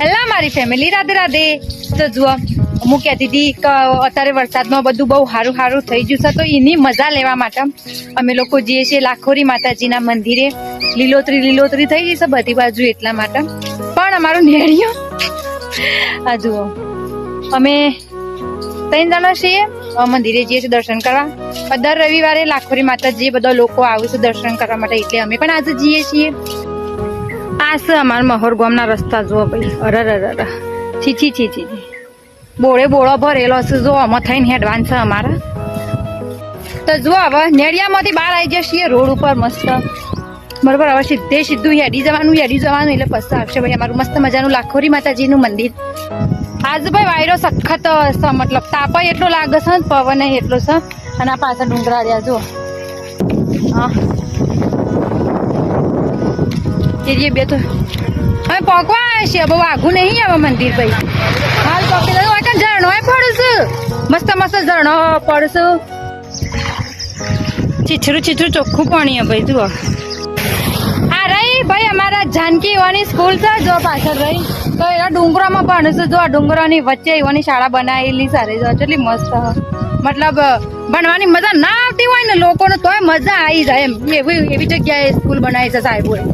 હેલા, મારી ફેમિલી રાધે રાધે. તો જુઓ હું કહેતી હતી કે, અત્યારે વરસાદમાં બધું બહુ સારું સારું થઈ ગયું છે, તો એની મજા લેવા માટે અમે લોકો જઈએ છીએ લાખોરી માતાજીના મંદિરે. લીલોતરી લીલોતરી થઈ ગઈ છે બધી બાજુ એટલા માટે. પણ અમારું નેળિયું આ જુઓ, અમે ત્રણ જણા છીએ મંદિરે જઈએ છીએ દર્શન કરવા. દર રવિવારે લાખોરી માતાજી બધા લોકો આવે છે દર્શન કરવા માટે, એટલે અમે પણ આજે જઈએ છીએ. આ છે અમારા મહોર ગામના રસ્તા જુઓ ભાઈ. અરર અરર છી છી છી છી. બોળે બોળો ભરેલો છે જો આમાં થઈને હેડવાન છે અમારા. તો જુઓ હવે નેડિયામાંથી બહાર આવી જશે રોડ ઉપર મસ્ત. બરોબર, હવે સીધે સીધું હેડી જવાનું હેડી જવાનું, એટલે પછી આવશે ભાઈ, અમારું મસ્ત મજાનું લાખોરી માતાજીનું મંદિર. આજ ભાઈ વાયરો સખત છે મતલબ તાપ એટલો લાગે છે પવન એટલો છે. અને આ પાછળ ડુંગરા રહ્યા જુઓ. હા. એ બે તો હવે પોકવા છે બહુ આઘું નહીં આવે મંદિર ભાઈ હાલ પોકી દઉં આખા ઝરણો ઝરણો પડશું મસ્ત મસ્ત ઝરણો પડશું છીછરું છીછરું ચોખ્ખું પાણી ભાઈ જુઓ આ રહી ભાઈ અમારા જાનકી યુવાની સ્કૂલ છે જો પાછળ રહી તો એના ડુંગરામાં ભણશું જો આ ડુંગરાની વચ્ચે યુવાની શાળા બનાવેલી સારી જો કેટલી મસ્ત મતલબ ભણવાની મજા ના આવતી હોય ને લોકોને તોય મજા આવી જાય એમ એવી એવી જગ્યાએ સ્કૂલ બનાવી છે સાહેબોએ